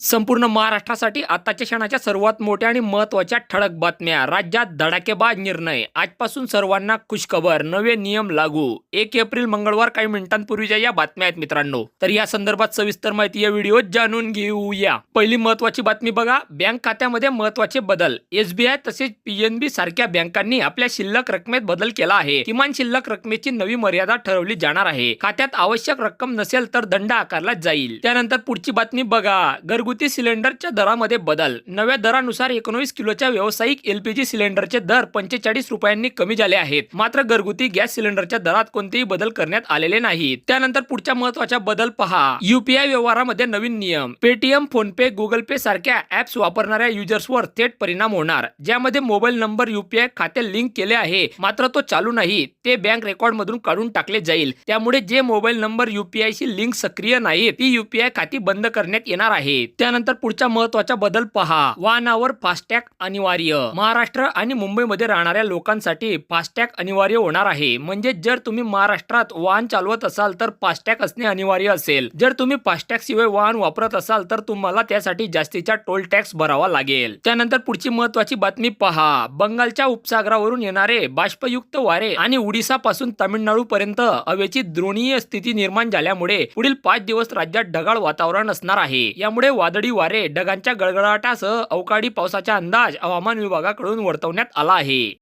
संपूर्ण महाराष्ट्रासाठी आताच्या क्षणाच्या सर्वात मोठ्या आणि महत्त्वाच्या ठळक बातम्या. राज्यात धडाकेबाज निर्णय. आजपासून सर्वांना खुशखबर. नवे नियम लागू. एक एप्रिल मंगळवार काही मिनिटांपूर्वीच्या या बातम्या आहेत मित्रांनो. तर या संदर्भात सविस्तर माहिती या व्हिडिओत जाणून घेऊया. पहिली महत्वाची बातमी बघा. बँक खात्यामध्ये महत्त्वाचे बदल. एसबीआय तसेच पीएनबी सारख्या बँकांनी आपल्या शिल्लक रकमेत बदल केला आहे. किमान शिल्लक रकमेची नवी मर्यादा ठरवली जाणार आहे. खात्यात आवश्यक रक्कम नसेल तर दंड आकारला जाईल. त्यानंतर पुढची बातमी बघा. घरगुती सिलेंडरच्या दरामध्ये बदल. नव्या दरानुसार एकोणवीस किलोच्या व्यावसायिक एलपीजी सिलेंडरचे दर पंचेचाळीस रुपयांनी कमी झाले आहेत. मात्र घरगुती गॅस सिलेंडरच्या दरात कोणतेही बदल करण्यात आलेले नाहीत. त्यानंतर पुढच्या महत्त्वाच्या बदल पहा. युपीआय व्यवहारामध्ये नवीन नियम. पेटीएम फोनपे गुगल पे सारख्या ऍप्स वापरणाऱ्या युजर्सवर थेट परिणाम होणार. ज्यामध्ये मोबाईल नंबर युपीआय खाते लिंक केले आहे. मात्र तो चालू नाही. ते बँक रेकॉर्ड मधून काढून टाकले जाईल. त्यामुळे जे मोबाईल नंबर युपीआय शी लिंक सक्रिय नाही ती युपीआय खाती बंद करण्यात येणार आहे. त्यानंतर पुढचा महत्त्वाचा बदल पहा. वाहनावर फास्टॅग अनिवार्य. महाराष्ट्र आणि मुंबईमध्ये राहणाऱ्या लोकांसाठी फास्टॅग अनिवार्य होणार आहे. म्हणजे जर तुम्ही महाराष्ट्रात वाहन चालवत असाल तर फास्टॅग असणे अनिवार्य असेल. जर तुम्ही फास्टॅग शिवाय वाहन वापरत असाल तर तुम्हाला त्यासाठी जास्तीचा टोल टॅक्स भरावा लागेल. त्यानंतर पुढची महत्वाची बातमी पहा. बंगालच्या उपसागरावरून येणारे बाष्पयुक्त वारे आणि ओडिसा पासून तामिळनाडू पर्यंत हवेची द्रोणीय स्थिती निर्माण झाल्यामुळे पुढील पाच दिवस राज्यात ढगाळ वातावरण असणार आहे. यामुळे वादळी वारे ढगांच्या गडगडाटासह अवकाळी पावसाचा अंदाज हवामान विभागाकडून वर्तवण्यात आला आहे.